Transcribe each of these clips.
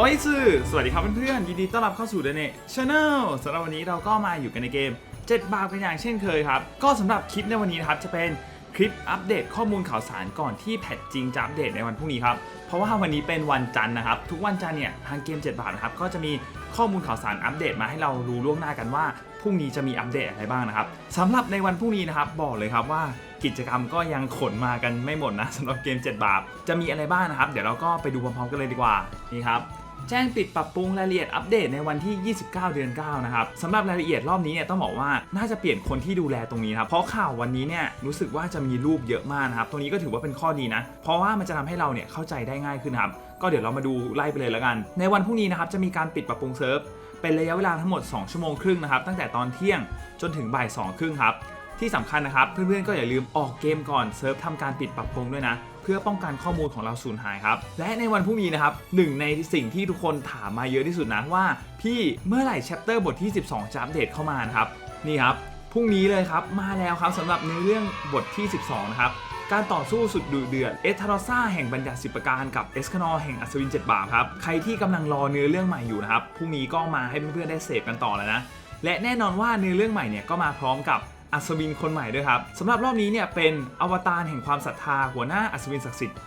โอ้ยสื่อสวัสดีครับเพื่อนๆยินดีต้อนรับเข้าสู่เดเนชาแนลสำหรับวันนี้เราก็มาอยู่กันในเกม 7 บาทกันอย่างเช่นเคยครับ ก็สำหรับคลิปในวันนี้นะครับจะเป็นคลิปอัปเดตข้อมูลข่าวสารก่อนที่แพทจริงจะอัปเดตในวันพรุ่งนี้ครับ เพราะว่าวันนี้เป็นวันจันทร์นะครับ ทุกวันจันทร์เนี่ยทางเกม 7 บาทนะครับก็จะมีข้อมูลข่าวสารอัปเดตมาให้เรารู้ล่วงหน้ากันว่าพรุ่งนี้จะมีอัปเดตอะไรบ้างนะครับสำหรับในวันพรุ่งนี้นะครับบอกเลยครับว่ากิจกรรมก็ยังขนมากันไม่หมดนะสำหรับเกม 7 บาทจะมีอะไรบ้างนะครับ เดี๋ยวเราก็ไปดูพร้อมๆกันเลยดีกว่านี่ครับ แจ้งปิดปรับปรุงรายละเอียดอัปเดตในวันที่ 29 เดือน 9 นะครับสำหรับรายละเอียดรอบนี้เนี่ยต้องบอกว่าน่าจะเปลี่ยนคนที่ดูแลตรงนี้นะครับเพราะข่าววันนี้เนี่ยรู้สึกว่าจะมีรูปเยอะมากนะครับตรงนี้ก็ถือว่าเป็นข้อดีนะ เพราะว่ามันจะทำให้เราเนี่ยเข้าใจได้ง่ายขึ้นครับก็เดี๋ยวเรามาดูไล่ไปเลยแล้วกัน ในวันพรุ่งนี้นะครับจะมีการปิดปรับปรุงเซิร์ฟเป็นระยะเวลาทั้งหมด 2 ชั่วโมงครึ่งนะครับตั้งแต่ตอนเที่ยงจนถึงบ่าย2ครึ่งครับที่สำคัญนะครับเพื่อนๆก็อย่าลืมออกเกมก่อนเซิร์ฟทำการปิดปรับปรุงด้วยนะ พื่อป้องกันข้อมูลของเราสูญหายครับ และในวันพรุ่งนี้นะครับหนึ่งในสิ่งที่ทุกคนถามมาเยอะที่สุดนะว่า พี่เมื่อไหร่แชปเตอร์บทที่ 12จะอัปเดตเข้ามานะครับนี่ครับพรุ่งนี้เลยครับมาแล้วครับสำหรับในอเรื่องบทที่ 12 นะครับการต่อสู้สุดดุเดือดเอทารอซ่าแห่งบัญญัติสิบประการกับเอสคานอแห่งอัศวินเจ็ดบาปครับ ใครที่กำลังรอเนื้อเรื่องใหม่อยู่นะครับพรุ่งนี้ก็มาให้เพื่อนๆได้เสพกันต่อแล้วนะ และแน่นอนว่าเนื้อเรื่องใหม่เนี่ยก็มาพร้อมกับ อัศวินคนใหม่ด้วยครับสำหรับรอบนี้เนี่ยเป็นอวตารแห่งความศรัทธาหัวหน้าอัศวินศักดิ์สิทธิ์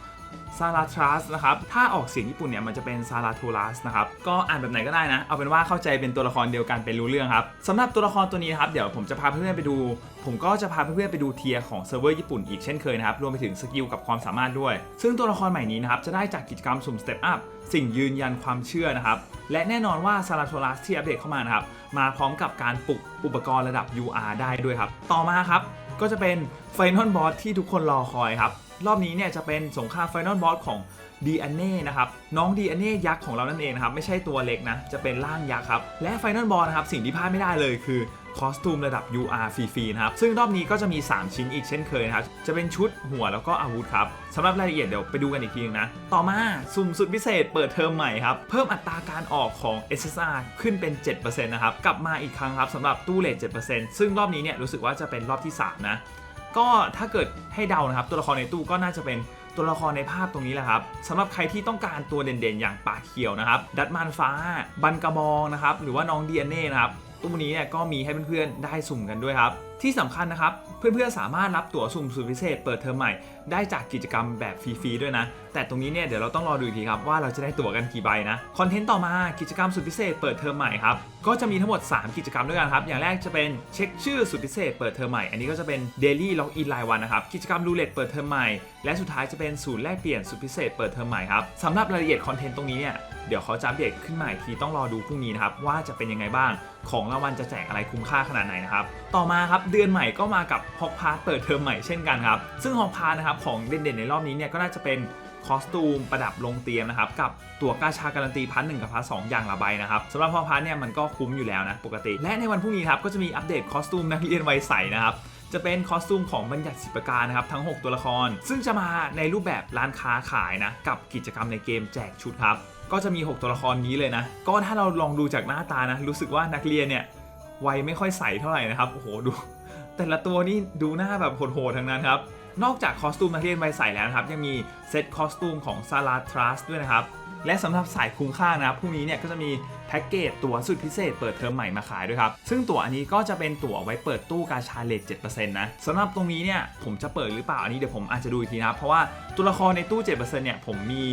ซาราทรัสนะครับ ถ้าออกเสียงญี่ปุ่นเนี่ยมันจะเป็นซาราโทรัสนะครับ ก็อ่านแบบไหนก็ได้นะ เอาเป็นว่าเข้าใจเป็นตัวละครเดียวกันเป็นรู้เรื่องครับสำหรับตัวละครตัวนี้นะครับ เดี๋ยวผมจะพาเพื่อนๆไปดู ผมก็จะพาเพื่อนๆไปดูเทียร์ของเซิร์ฟเวอร์ญี่ปุ่นอีกเช่นเคยนะครับ รวมไปถึงสกิลกับความสามารถด้วย ซึ่งตัวละครใหม่นี้นะครับ จะได้จากกิจกรรมสุ่มสเต็ปอัพสิ่งยืนยันความเชื่อนะครับ และแน่นอนว่าซาราโทรัสที่อัปเดตเข้ามานะครับ มาพร้อมกับการปลุกอุปกรณ์ระดับ UR ได้ด้วยครับ ต่อมาครับ ก็จะเป็นไฟนอลบอสที่ทุกคนรอคอยครับ รอบนี้เนี่ยจะเป็นสงครามไฟนอลบอสของดีอันเน่นะครับ น้องดีอันเน่ยักษ์ของเรานั่นเองนะครับ ไม่ใช่ตัวเล็กนะ จะเป็นร่างยักษ์ครับ และไฟนอลบอสนะครับ สิ่งที่พลาดไม่ได้เลยคือ คอสตูมระดับ UR ฟรีๆนะครับซึ่งรอบนี้ก็จะมี 3 ชิ้นอีกเช่นเคยนะครับจะเป็นชุดหัวแล้วก็อาวุธครับสำหรับรายละเอียดเดี๋ยวไปดูกันอีกทีนึงนะ ต่อมาสุ่มสุดพิเศษเปิดเทอมใหม่ครับ เพิ่มอัตราการออกของ SSR ขึ้นเป็น 7%นะครับ กลับมาอีกครั้งครับสำหรับตู้เลท7%ซึ่งรอบนี้เนี่ยรู้สึกว่าจะเป็นรอบที่ 3 นะ ก็ถ้าเกิดให้เดานะครับ ตัวละครในตู้ก็น่าจะเป็นตัวละครในภาพตรงนี้แหละครับสำหรับใครที่ต้องการตัวเด่นๆ อย่างปากเขียวนะครับ ดัดมานฟ้า บันกระบองนะครับ หรือว่าน้องดีเน่นะครับ ตู้นี้เนี่ยก็มีให้เพื่อนๆได้สุ่มกันด้วยครับ ที่สำคัญนะครับ เพื่อนๆสามารถรับตั๋วสุ่มสุดพิเศษเปิดเทอมใหม่ได้จากกิจกรรมแบบฟรีๆด้วยนะ แต่ตรงนี้เนี่ยเดี๋ยวเราต้องรอดูอีกทีครับว่าเราจะได้ตั๋วกันกี่ใบนะคอนเทนต์ต่อมากิจกรรมสุดพิเศษเปิดเทอมใหม่ครับก็จะมีทั้งหมด 3 กิจกรรมด้วยกันครับอย่างแรกจะเป็นเช็คชื่อสุดพิเศษเปิดเทอมใหม่อันนี้ก็จะเป็น Daily Login รายวันนะครับกิจกรรมรูเล็ตเปิดเทอมใหม่และสุดท้ายจะเป็นศูนย์แลกเปลี่ยนสุดพิเศษเปิดเทอมใหม่ครับสำหรับรายละเอียดคอนเทนต์ตรงนี้เนี่ย เดี๋ยวเขาจะอัปเดตขึ้นมาอีกทีต้องรอดูพรุ่งนี้นะครับว่าจะเป็นยังไงบ้าง ของรางวัลจะแจกอะไรคุ้มค่าขนาดไหนนะครับต่อมาครับเดือนใหม่ก็มากับฮอกพาร์ทเปิดเทอมใหม่เช่นกันครับซึ่งฮอกพาร์ทนะครับของเด่นๆในรอบนี้เนี่ยก็น่าจะเป็นคอสตูมประดับลงเตียงนะครับกับตั๋วกาชาการันตีพันหนึ่งกับพันสองอย่างละใบนะครับสำหรับฮอกพาร์ทเนี่ยมันก็คุ้มอยู่แล้วนะปกติ และในวันพรุ่งนี้ครับก็จะมีอัปเดตคอสตูมนักเรียนวัยใสนะครับจะเป็นคอสตูมของบัญญัติสิบประการนะครับทั้ง 6 ตัวละคร ซึ่งจะมาในรูปแบบร้านค้าขายนะกับกิจกรรมในเกมแจกชุดครับ ก็จะมี 6 ตัวละครนี้เลยนะ ก็ถ้าเราลองดูจากหน้าตานะ รู้สึกว่านักเรียนเนี่ยวัยไม่ค่อยใสเท่าไหร่นะครับ โอ้โห ดู แต่ละตัวนี่ดูหน้าแบบโหดๆทั้งนั้นครับ นอกจากคอสตูมนักเรียนวัยใสแล้วนะครับ ยังมีเซตคอสตูมของซาราทรัสด้วยนะครับ และสำหรับสายคุ้มค่านะครับพรุ่งนี้เนี่ยก็จะมีแพ็กเกจตั๋วสุดพิเศษเปิดเทอมใหม่มาขายด้วยครับ ซึ่งตั๋วอันนี้ก็จะเป็นตั๋วไว้เปิดตู้กาชาเลท7%นะสำหรับตรงนี้เนี่ยผมจะเปิดหรือเปล่าอันนี้เดี๋ยวผมอาจจะดูอีกทีนะเพราะว่าตัวละครในตู้7%เนี่ยผมมี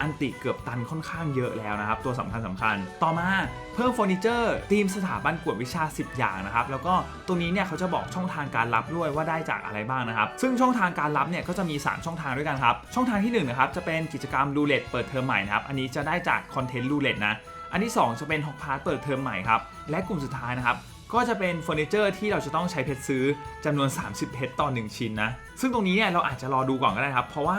อันติเกือบตันค่อนข้างเยอะแล้วนะครับ ตัวสำคัญสำคัญ ต่อมาเพิ่มเฟอร์นิเจอร์ทีมสถาบันกวดวิชา 10 อย่างนะครับ แล้วก็ตรงนี้เนี่ยเขาจะบอกช่องทางการรับด้วยว่าได้จากอะไรบ้างนะครับ ซึ่งช่องทางการรับเนี่ยก็จะมี 3 ช่องทางด้วยกันครับ ช่องทางที่1นะครับจะเป็นกิจกรรมรูเล็ตเปิดเทอมใหม่นะครับ อันนี้จะได้จากคอนเทนต์รูเล็ตนะ อันที่ 2 จะเป็นฮอกพาร์ทเปิดเทอมใหม่ครับ และกลุ่มสุดท้ายนะครับก็จะเป็นเฟอร์นิเจอร์ที่เราจะต้องใช้เพชรซื้อจำนวน 30 เพชรต่อ 1 ชิ้นนะ ซึ่งตรงนี้เนี่ยเราอาจจะรอดูก่อนก็ได้ครับ เพราะว่า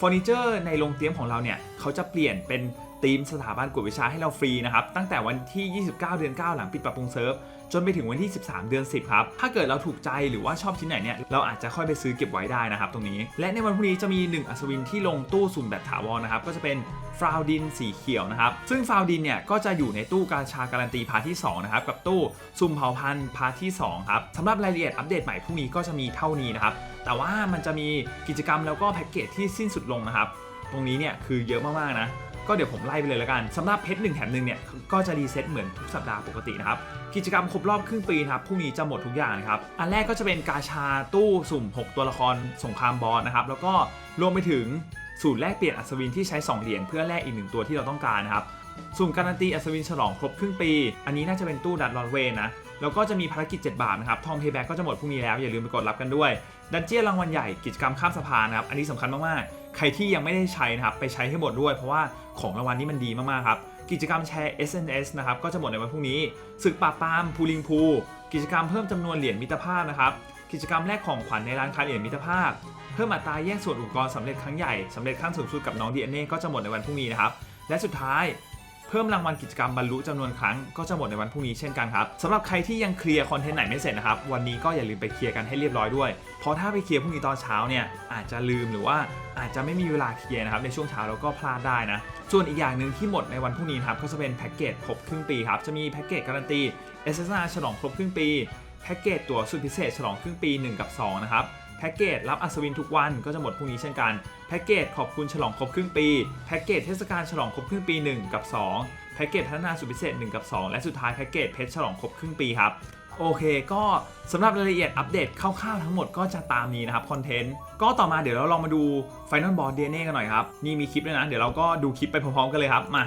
เฟอร์นิเจอร์ในโรงเตรียมของเราเนี่ยเขาจะเปลี่ยนเป็น ธีมสถาบันกวดวิชาให้เราฟรีนะครับ ตั้งแต่วันที่ 29 เดือน 9 หลังปิดปรับปรุงเซิร์ฟ จนไปถึงวันที่ 13 เดือน 10 ครับ ถ้าเกิดเราถูกใจหรือว่าชอบชิ้นไหนเนี่ย เราอาจจะค่อยไปซื้อเก็บไว้ได้นะครับ ตรงนี้ และในวันพรุ่งนี้จะมี 1 อัศวินที่ลงตู้สุ่มแบบถาวรนะครับ ก็จะเป็นฟราวดินสีเขียวนะครับ ซึ่งฟราวดินเนี่ยก็จะอยู่ในตู้กาชาการันตีพาที่2นะครับ กับตู้สุ่มเผาพันธุ์พาทที่2ครับสำหรับรายละเอียดอัปเดตใหม่พรุ่งนี้ก็จะมีเท่านี้นะครับ แต่ว่ามันจะมีกิจกรรมแล้วก็แพ็กเกจที่สิ้นสุดลงนะครับ ตรงนี้เนี่ยคือเยอะมากๆนะ ก็เดี๋ยวผมไล่ไปเลยล้วกันสำหรับเพชรหนึ่งแถมหนึ่งเนี่ยก็จะรีเซ็ตเหมือนทุกสัปดาห์ปกตินะครับกิจกรรมครบรอบครึ่งปีนะครับพรุ่งนี้จะหมดทุกอย่างนะครับอันแรกก็จะเป็นกาชาตู้สุ่ม 6 ตัวละครสงครามบอสนะครับแล้วก็รวมไปถึงสูตรแลกเปลี่ยนอัศวินที่ใช้ 2 เหรียญเพื่อแลกอีกหนึ่งตัวที่เราต้องการนะครับสุ่มการันตีอัศวินฉลองครบครึ่งปี อันนี้น่าจะเป็นตู้ดัดลอนเวนนะแล้วก็จะมีภารกิจ 7 บาทนะครับทองเพย์แบ็กก็จะหมดพรุ่งนี้แล้วอย่าลืมไปกดรับกันด้วย ดันเจี้ยนรางวัลใหญ่กิจกรรมข้ามสะพานนะครับอันนี้สำคัญมากๆ ใครที่ยังไม่ได้ใช้นะครับไปใช้ให้หมดด้วย เพราะว่าของรางวัลนี้มันดีมากๆครับกิจกรรมแชร์ SNS นะครับก็จะหมดในวันพรุ่งนี้ศึกปราบปรามพูลิงพูกิจกรรมเพิ่มจำนวนเหรียญมิตรภาพนะครับกิจกรรมแลกของขวัญในร้านค้าเหรียญมิตรภาพ เพิ่มอัตราแยกส่วนอุปกรณ์สำเร็จครั้งใหญ่สำเร็จขั้นสูงสุดกับน้องเดียร์เน่ก็จะหมดในวันพรุ่งนี้นะครับและสุดท้าย เพิ่มรางวัลกิจกรรมบรรลุจำนวนครั้งก็จะหมดในวันพรุ่งนี้เช่นกันครับสำหรับใครที่ยังเคลียร์คอนเทนต์ไหนไม่เสร็จนะครับวันนี้ก็อย่าลืมไปเคลียร์กันให้เรียบร้อยด้วยเพราะถ้าไปเคลียร์พรุ่งนี้ตอนเช้าเนี่ยอาจจะลืมหรือว่าอาจจะไม่มีเวลาเคลียร์นะครับในช่วงเช้าแล้วก็พลาดได้นะส่วนอีกอย่างหนึ่งที่หมดในวันพรุ่งนี้ครับก็จะเป็นแพ็กเกจครบครึ่งปีครับจะมีแพ็กเกจการันตี SSR ฉลองครบครึ่งปีแพ็กเกจตั๋วสุดพิเศษฉลองครึ่งปี 1 กับ 2 นะครับ แพ็กเกจรับอัศวินทุกวันก็จะหมดพรุ่งนี้เช่นกัน แพ็กเกจขอบคุณฉลองครบครึ่งปี แพ็กเกจเทศกาลฉลองครบครึ่งปี 1 กับ 2 แพ็กเกจพัฒนาสุดพิเศษ 1 กับ 2 และสุดท้ายแพ็กเกจเพชรฉลองครบครึ่งปีครับโอเค ก็สำหรับรายละเอียดอัปเดตคร่าวๆทั้งหมดก็จะตามนี้นะครับคอนเทนต์ ก็ต่อมาเดี๋ยวเราลองมาดู Final Boss DNA กันหน่อยครับ นี่มีคลิปด้วยนะ เดี๋ยวเราก็ดูคลิปไปพร้อมๆกันเลยครับ มา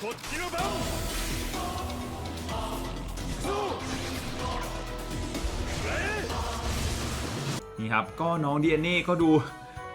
こっちの番そう นี่ครับ ก็น้อง DNA ก็ดู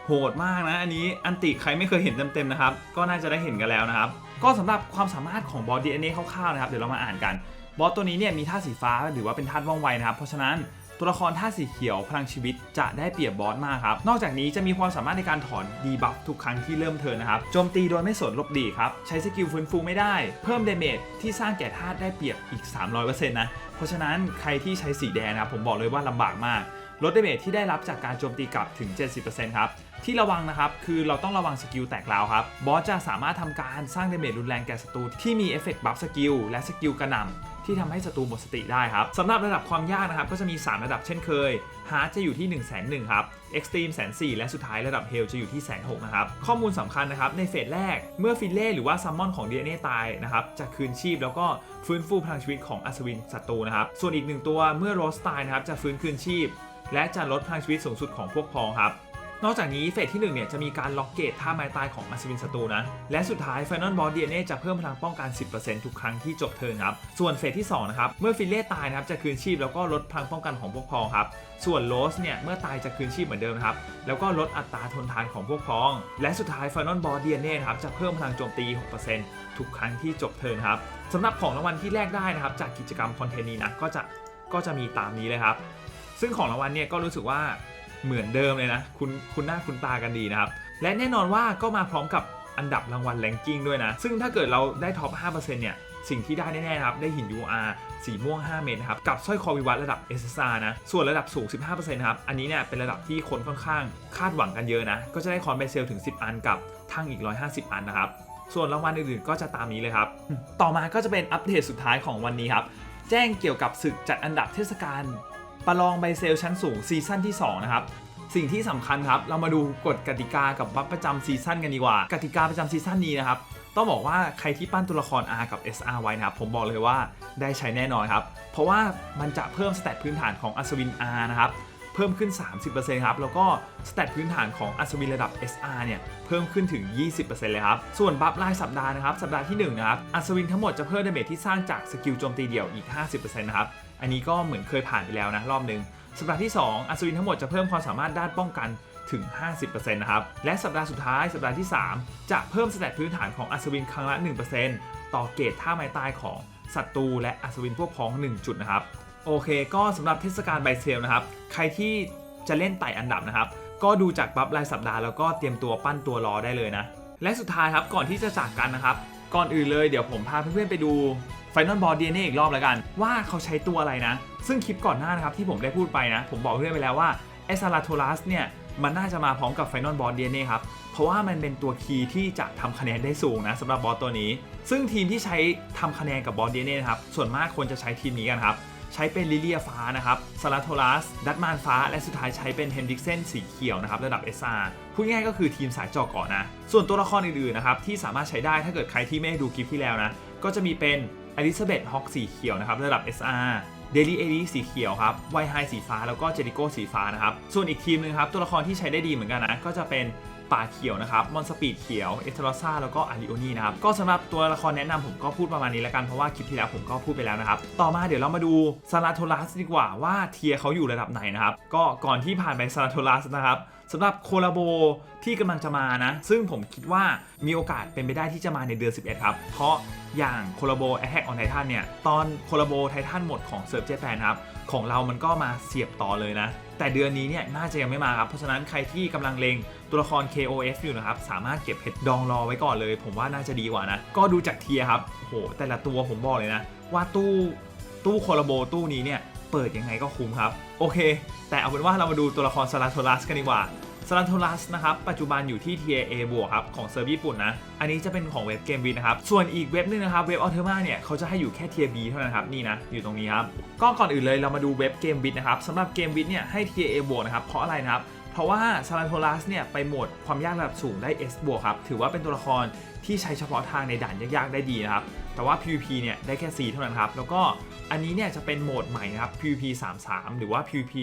โหดมากนะ อันนี้อันติใครไม่เคยเห็นเต็มๆนะครับ ก็น่าจะได้เห็นกันแล้วนะครับ ก็สำหรับความสามารถของบอส DNA คร่าวๆนะครับ เดี๋ยวเรามาอ่านกัน บอสตัวนี้เนี่ยมีธาตุสีฟ้าหรือว่าเป็นธาตุว่องไวนะครับ เพราะฉะนั้น ตัวละครธาตุสีเขียวพลังชีวิตจะได้เปรียบบอสมากครับ นอกจากนี้จะมีความสามารถในการถอนดีบัฟทุกครั้งที่เริ่มเทินนะครับ โจมตีโดยไม่สนลบดีครับ ใช้สกิลฟื้นฟูไม่ได้ เพิ่มเดเมจที่สร้างแก่ธาตุได้เปรียบอีก 300%นะ เพราะฉะนั้นใครที่ใช้สีแดงนะผมบอกเลยว่าลำบากมาก ลดเดเมจที่ได้รับจากการโจมตีกลับถึง 70%ครับ ที่ระวังนะครับ คือเราต้องระวังสกิลแตกราวครับ บอสจะสามารถทำการสร้างเดเมจรุนแรงแก่ศัตรูที่มีเอฟเฟกต์บัฟสกิลและสกิลกระหน่ำที่ทำให้ศัตรูหมดสติได้ครับสำหรับระดับความยากนะครับ ก็จะมี 3 ระดับเช่นเคยฮาร์ดจะอยู่ที่1 1 0 0 0 0ครับเอ็กซ์ตรีมแสนสี่และสุดท้ายระดับเฮลจะอยู่ที่แสนหกนะครับ ข้อมูลสำคัญนะครับ ในเฟสแรกเมื่อฟิลเล่หรือว่าซัมมอนของ DNA ตายนะครับ จะคืนชีพแล้วก็ฟื้นฟูพลังชีวิตของอัศวินศัตรูนะครับ ส่วนอีกหนึ่งตัวเมื่อโรสตายนะครับจะฟื้นคืนชีพ และจะลดพลังชีวิตสูงสุดของพวกพองครับ นอกจากนี้เฟสที่1เนี่ยจะมีการล็อกเกตท่าไม้ตายของอัศวินศัตรูนะ และสุดท้าย Final Boss DNA จะเพิ่มพลังป้องกัน 10%ทุกครั้งที่จบเทิร์นครับ ส่วนเฟสที่2นะครับ เมื่อฟิลเล่ตายนะครับจะคืนชีพแล้วก็ลดพลังป้องกันของพวกพ้องครับ ส่วนโรสเนี่ยเมื่อตายจะคืนชีพเหมือนเดิมนะครับ แล้วก็ลดอัตราทนทานของพวกพ้อง และสุดท้าย Final Boss DNA นะครับจะเพิ่มพลังโจมตี 6%ทุกครั้งที่จบเทิร์นครับสำหรับของรางวัลที่แลกได้นะครับจากกิจกรรมคอนเทนต์นี้นะก็จะก็จะมีตามนี้เลยครับซึ่งของรางวัลเนี่ยก็รู้สึกว่า เหมือนเดิมเลยนะ คุณคุณหน้าคุณตากันดีนะครับ และแน่นอนว่าก็มาพร้อมกับอันดับรางวัลแรงกิ้งด้วยนะ ซึ่งถ้าเกิดเราได้ท็อป 5%เนี่ย สิ่งที่ได้แน่ๆนะครับ ได้หิน UR สีม่วง 5 เมตรนะครับ กับสร้อยคอวิวัฒน์ระดับ SSR นะ ส่วนระดับสูง 15%นะครับ อันนี้เนี่ยเป็นระดับที่คนค่อนข้างคาดหวังกันเยอะนะ ก็จะได้คอนเบเซลถึง 10 อันกับทั้งอีก 150 อันนะครับ ส่วนรางวัลอื่นๆก็จะตามนี้เลยครับ ต่อมาก็จะเป็นอัปเดตสุดท้ายของวันนี้ครับ แจ้งเกี่ยวกับศึกจัดอันดับเทศกาล ประลองใบเซลชั้นสูงซีซั่นที่ 2 นะครับ สิ่งที่สำคัญครับ เรามาดูกฎกติกากับบัฟประจำซีซั่นกันดีกว่า กติกาประจำซีซั่นนี้นะครับ ต้องบอกว่าใครที่ปั้นตัวละคร R กับ SR ไว้นะครับ ผมบอกเลยว่าได้ใช้แน่นอนครับ เพราะว่ามันจะเพิ่มสเตตพื้นฐานของอัศวิน R นะครับเพิ่มขึ้น 30%ครับ แล้วก็สเตตพื้นฐานของอัศวินระดับ SR เนี่ย เพิ่มขึ้นถึง 20%เลยครับ ส่วนบัฟรายสัปดาห์นะครับ สัปดาห์ที่ 1 นะครับ อัศวินทั้งหมดจะเพิ่มดาเมจที่สร้างจากสกิลโจมตีเดี่ยวอีก 50%นะครับ อันนี้ก็เหมือนเคยผ่านไปแล้วนะรอบหนึ่งสัปดาห์ที่ 2 อัศวินทั้งหมดจะเพิ่มความสามารถด้านป้องกันถึง 50%นะครับ และสัปดาห์สุดท้ายสัปดาห์ที่ 3 จะเพิ่มสเตตพื้นฐานของอัศวินครั้งละ 1%ต่อเกรดท่าไม้ตายของศัตรูและอัศวินพวกพ้อง 1 จุดนะครับ โอเค ก็สำหรับเทศกาลไบเซลนะครับ ใครที่จะเล่นไต่อันดับนะครับ ก็ดูจากบัฟรายสัปดาห์แล้วก็เตรียมตัวปั้นตัวรอได้เลยนะ และสุดท้ายครับก่อนที่จะจากกันนะครับ ก่อนอื่นเลยเดี๋ยวผมพาเพื่อนๆไปดู Final Boss DNA อีกรอบแล้วกัน ว่าเขาใช้ตัวอะไรนะ ซึ่งคลิปก่อนหน้านะครับที่ผมได้พูดไปนะ ผมบอกเพื่อนไปแล้วว่าไอซาลาโทรัสเนี่ยมันน่าจะมาพร้อมกับไฟนอลบอสเดียเน่ครับ เพราะว่ามันเป็นตัวคีย์ที่จะทำคะแนนได้สูงนะสำหรับบอสตัวนี้ ซึ่งทีมที่ใช้ทำคะแนนกับบอสเดีเน่นะครับส่วนมากคนจะใช้ทีมนี้กันครับใช้เป็นลิเลียฟ้านะครับซาลาโทรัส ดัตมานฟ้า และสุดท้ายใช้เป็นเฮนดิกเซนสีเขียวนะครับระดับ SR พูดง่ายก็คือทีมสายจอก่อนนะ ส่วนตัวละครอื่นๆนะครับที่สามารถใช้ได้ถ้าเกิดใครที่ไม่ได้ดูคลิปที่แล้วนะ ก็จะมีเป็น อลิซาเบธฮอกสีเขียวนะครับระดับ SR เดลี่เอลีสีเขียวครับไวไฮสีฟ้าแล้วก็เจริโกสีฟ้านะครับ ส่วนอีกทีมหนึงครับ ตัวละครที่ใช้ได้ดีเหมือนกันนะ ก็จะเป็น ป่าเขียวนะครับมอนสปีดเขียวเอเทโรซ่าแล้วก็อาริโอนีนะครับก็สำหรับตัวละครแนะนำผมก็พูดประมาณนี้แล้วกันเพราะว่าคลิปที่แล้วผมก็พูดไปแล้วนะครับต่อมาเดี๋ยวเรามาดูซาราโทรัสดีกว่าว่าเทียเขาอยู่ระดับไหนนะครับก็ก่อนที่ผ่านไปซาราโทรัสนะครับสำหรับโคลาโบที่กำลังจะมานะ ซึ่งผมคิดว่ามีโอกาสเป็นไปได้ที่จะมาในเดือน 11 ครับ เพราะอย่างโคลาโบ Attack on Titan เนี่ย ตอนโคลาโบไททันหมดของเซิร์ฟเจแปนครับ ของเรามันก็มาเสียบต่อเลยนะ แต่เดือนนี้เนี่ยน่าจะยังไม่มาครับ เพราะฉะนั้นใครที่กำลังเลงตัวละคร KOF อยู่นะครับ สามารถเก็บเพชรดองรอไว้ก่อนเลย ผมว่าน่าจะดีกว่านะ ก็ดูจากเทียครับโอ้โหแต่ละตัวผมบอกเลยนะ ว่าตู้ตู้โคลโบตู้นี้เนี่ยเปิดยังไงก็คุ้มครับ โอเค แต่เอาเป็นว่าเรามาดูตัวละครซาราโทรัสกันดีกว่า ซารันโทรัสนะครับ ปัจจุบันอยู่ที่ TAA บวกครับ ของเซิร์ฟญี่ปุ่นนะ อันนี้จะเป็นของเว็บเกมวินนะครับ ส่วนอีกเว็บหนึงนะครับ เว็บออเทอร์มาเนี่ย เขาจะให้อยู่แค่ Tier B เท่านั้นครับ นี่นะ อยู่ตรงนี้ครับ ก็ก่อนอื่นเลยเรามาดูเว็บเกมวินนะครับสำหรับเกมวินเนี่ยให้ TAA บวกนะครับ เพราะอะไรนะครับ เพราะว่าซารันโทรัสเนี่ยไปโหมดความยากระดับสูงได้ S บวกครับ ถือว่าเป็นตัวละครที่ใช้เฉพาะทางในด่านยากๆได้ดีนะครับ แต่ว่า PVP เนี่ยได้แค่ C เท่านั้นครับ แล้วก็อันนี้เนี่ยจะเป็นโหมดใหม่นะครับ PVP 33 หรือว่า PVP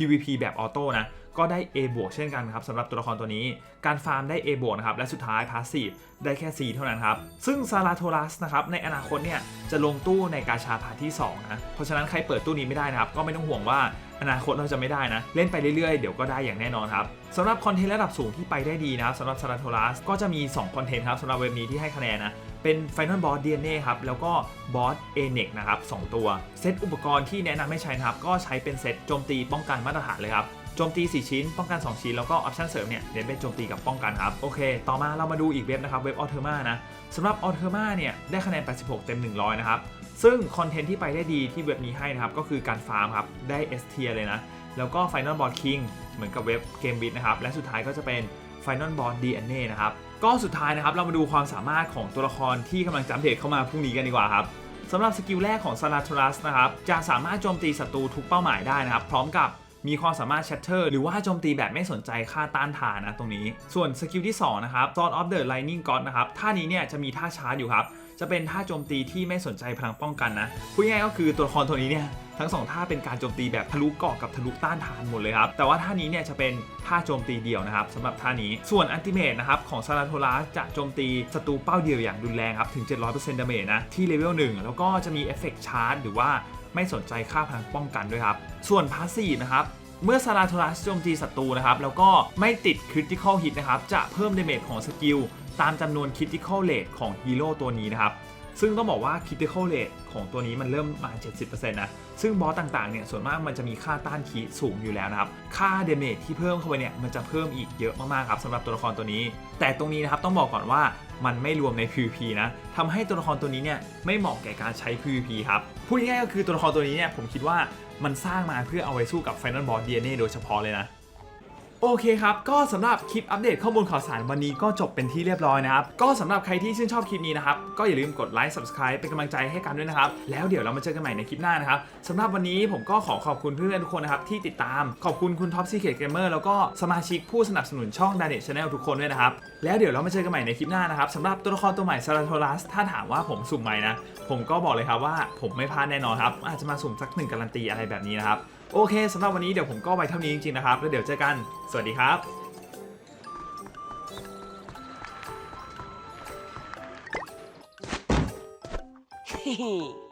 PVP แบบออโต้นะก็ได้ A บวกเช่นกันครับสำหรับตัวละครตัวนี้ การฟาร์มได้ A บวกนะครับและสุดท้ายพาสซีฟได้แค่ C เท่านั้นครับ ซึ่งซาราโทรัสนะครับในอนาคตเนี่ยจะลงตู้ในกาชาพาร์ทที่2นะเพราะฉะนั้นใครเปิดตู้นี้ไม่ได้นะครับก็ไม่ต้องห่วงว่าอนาคตเราจะไม่ได้นะ เล่นไปเรื่อยๆ เดี๋ยวก็ได้อย่างแน่นอนครับสำหรับคอนเทนต์ระดับสูงที่ไปได้ดีนะครับสำหรับซาราโทรัสก็จะมี2คอนเทนต์ครับสำหรับเว็บนี้ที่ให้คะแนนนะ เป็น Final Boss DNA ครับ แล้วก็ Boss a n e x นะครับ 2 ตัว เซตอุปกรณ์ที่แนะนำให้ใช้นะครับ ก็ใช้เป็นเซตโจมตีป้องกันมาตรฐานเลยครับโจมตี 4 ชิ้น ป้องกัน 2 ชิ้น แล้วก็ออปชั่นเสริมเนี่ยเน้นเป็นโจมตีกับป้องกันครับ โอเค ต่อมาเรามาดูอีกเว็บนะครับ เว็บออเทอร์มานะสำหรับออเทอร์มาเนี่ย ได้คะแนน 86 เต็ม 100 นะครับ ซึ่งคอนเทนต์ที่ไปได้ดีที่เว็บนี้ให้นะครับ ก็คือการฟาร์มครับ ได้ S tier เลยนะ แล้วก็ Final Boss King เหมือนกับเว็บเกมบิทนะครับ และสุดท้ายก็จะเป็น Final Boss DNA นะครับ ก็สุดท้ายนะครับเรามาดูความสามารถของตัวละครที่กำลังจะอัปเดเข้ามาพรุ่งนี้กันดีกว่าครับสำหรับสกิลแรกของซาราทรัสนะครับจะสามารถโจมตีศัตรูทุกเป้าหมายได้นะครับ พร้อมกับ มีความสามารถ Shatter หรือว่าโจมตีแบบไม่สนใจค่าต้านทานนะตรงนี้ ส่วนสกิลที่2นะครับ Sword of the Lightning God นะครับท่านี้เนี่ยจะมีท่าชาร์จอยู่ครับ จะเป็นท่าโจมตีที่ไม่สนใจพลังป้องกันนะพูดง่ายก็คือตัวละครตัวนี้เนี่ยทั้งสองท่าเป็นการโจมตีแบบทะลุเกาะกับทะลุต้านทานหมดเลยครับ แต่ว่าท่านี้เนี่ยจะเป็นท่าโจมตีเดียวนะครับสำหรับท่านี้ส่วนอันติเมตนะครับของซาราโทรัสจะโจมตีศัตรูเป้าเดียวอย่างรุนแรงครับ ถึง 700%ดาเมจนะที่เลเวล1แล้วก็จะมีเอฟเฟกต์ชาร์จหรือว่าไม่สนใจค่าพลังป้องกันด้วยครับ ส่วนพาสซีฟนะครับเมื่อซาราโทรัสโจมตีศัตรูนะครับ แล้วก็ไม่ติดคริติคอลฮิตนะครับ จะเพิ่มเดเมจของสกิล ตามจำนวนคริติคอลเลทของฮีโร่ตัวนี้นะครับ ซึ่งต้องบอกว่า critical rate ของตัวนี้มันเริ่มมา 70%นะ ซึ่งบอสต่างๆเนี่ยส่วนมากมันจะมีค่าต้านคีสูงอยู่แล้วนะครับ ค่าเดเมจที่เพิ่มเข้าไปเนี่ยมันจะเพิ่มอีกเยอะมากๆครับสำหรับตัวละครตัวนี้ แต่ตรงนี้นะครับต้องบอกก่อนว่ามันไม่รวมใน PVP นะทำให้ตัวละครตัวนี้เนี่ยไม่เหมาะแก่การใช้ PVP ครับพูดง่ายๆก็คือตัวละครตัวนี้เนี่ยผมคิดว่า มันสร้างมาเพื่อเอาไว้สู้กับไฟนอลบอสดีเอเน่โดยเฉพาะเลยนะ โอเคครับ ก็สำหรับคลิปอัปเดตข้อมูลข่าวสารวันนี้ก็จบเป็นที่เรียบร้อยนะครับ ก็สำหรับใครที่ชื่นชอบคลิปนี้นะครับ ก็อย่าลืมกดไลค์ subscribe เป็นกำลังใจให้กันด้วยนะครับ แล้วเดี๋ยวเรามาเจอกันใหม่ในคลิปหน้านะครับสำหรับวันนี้ผมก็ขอขอบคุณเพื่อนๆทุกคนนะครับที่ติดตาม ขอบคุณคุณ Top Secret Gamer แล้วก็สมาชิกผู้สนับสนุนช่อง d a n e t Channel ทุกคนด้วยนะครับ แล้วเดี๋ยวเรามาเจอกันใหม่ในคลิปหน้านะครับสำหรับตัวละครตัวใหม่ s a r a t o r a s ถ้าถามว่าผมสุ่มไหมนะ ผมก็บอกเลยครับว่าผมไม่พลาดแน่นอนครับอาจจะมาสุ่มสักหนึ่งการันตีอะไรแบบนี้นะครับ โอเคสำหรับวันนี้เดี๋ยวผมก็ไว้เท่านี้จริงๆนะครับ แล้วเดี๋ยวเจอกัน สวัสดีครับ Hee